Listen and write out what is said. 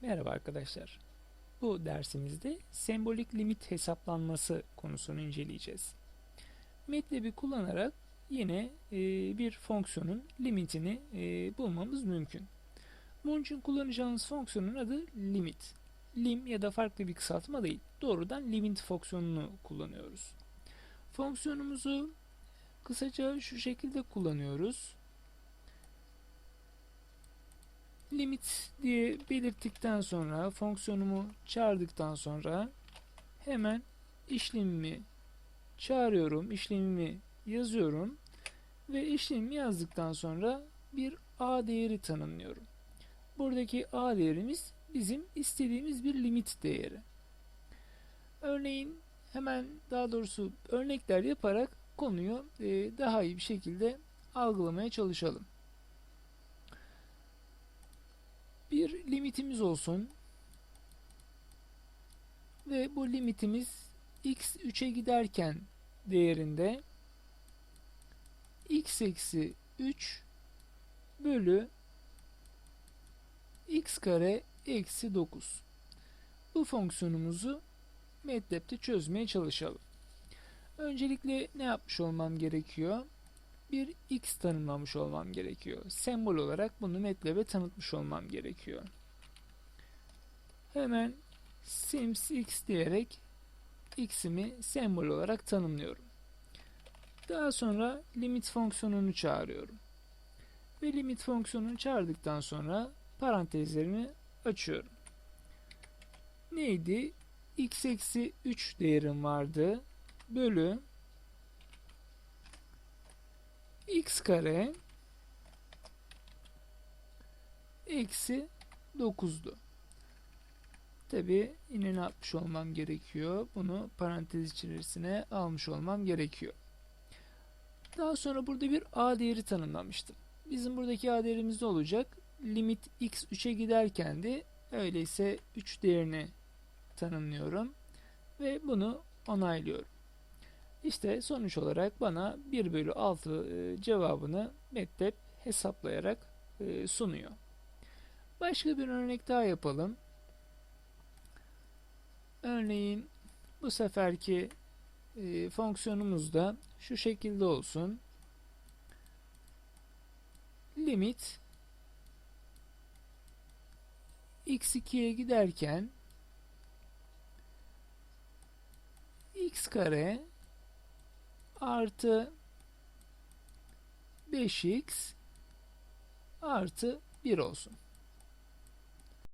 Merhaba arkadaşlar. Bu dersimizde sembolik limit hesaplanması konusunu inceleyeceğiz. MATLAB'i kullanarak yine e, bir fonksiyonun limitini e, bulmamız mümkün. Bunun için kullanacağımız fonksiyonun adı limit. Lim ya da farklı bir kısaltma değil. Doğrudan limit fonksiyonunu kullanıyoruz. Fonksiyonumuzu kısaca şu şekilde kullanıyoruz. Limit diye belirttikten sonra fonksiyonumu çağırdıktan sonra hemen işlemimi çağırıyorum, işlemimi yazıyorum ve işlemimi yazdıktan sonra bir a değeri tanımlıyorum. Buradaki a değerimiz bizim istediğimiz bir limit değeri. Örneğin hemen daha doğrusu örnekler yaparak konuyu daha iyi bir şekilde algılamaya çalışalım. Bir limitimiz olsun. Ve bu limitimiz x 3'e giderken değerinde x eksi 3 bölü x kare eksi 9. Bu fonksiyonumuzu MATLAB'de çözmeye çalışalım. Öncelikle ne yapmış olmam gerekiyor? Bir x tanımlamış olmam gerekiyor. Sembol olarak bunu MATLAB'e tanıtmış olmam gerekiyor. Hemen sims x diyerek x'imi sembol olarak tanımlıyorum. Daha sonra limit fonksiyonunu çağırıyorum. Ve limit fonksiyonunu çağırdıktan sonra parantezlerimi açıyorum. Neydi? x eksi 3 değerim vardı. Bölü x kare eksi 9'du. Tabi yine ne yapmış olmam gerekiyor? Bunu parantez içerisine almış olmam gerekiyor. Daha sonra burada bir a değeri tanımlamıştım. Bizim buradaki a değerimiz ne olacak? Limit x 3'e giderken de öyleyse 3 değerini tanımlıyorum ve bunu onaylıyorum. İşte sonuç olarak bana 1 bölü 6 e, cevabını MATLAB hesaplayarak e, sunuyor. Başka bir örnek daha yapalım. Örneğin bu seferki e, fonksiyonumuz da şu şekilde olsun. Limit x2'ye giderken x kare artı 5x artı 1 olsun.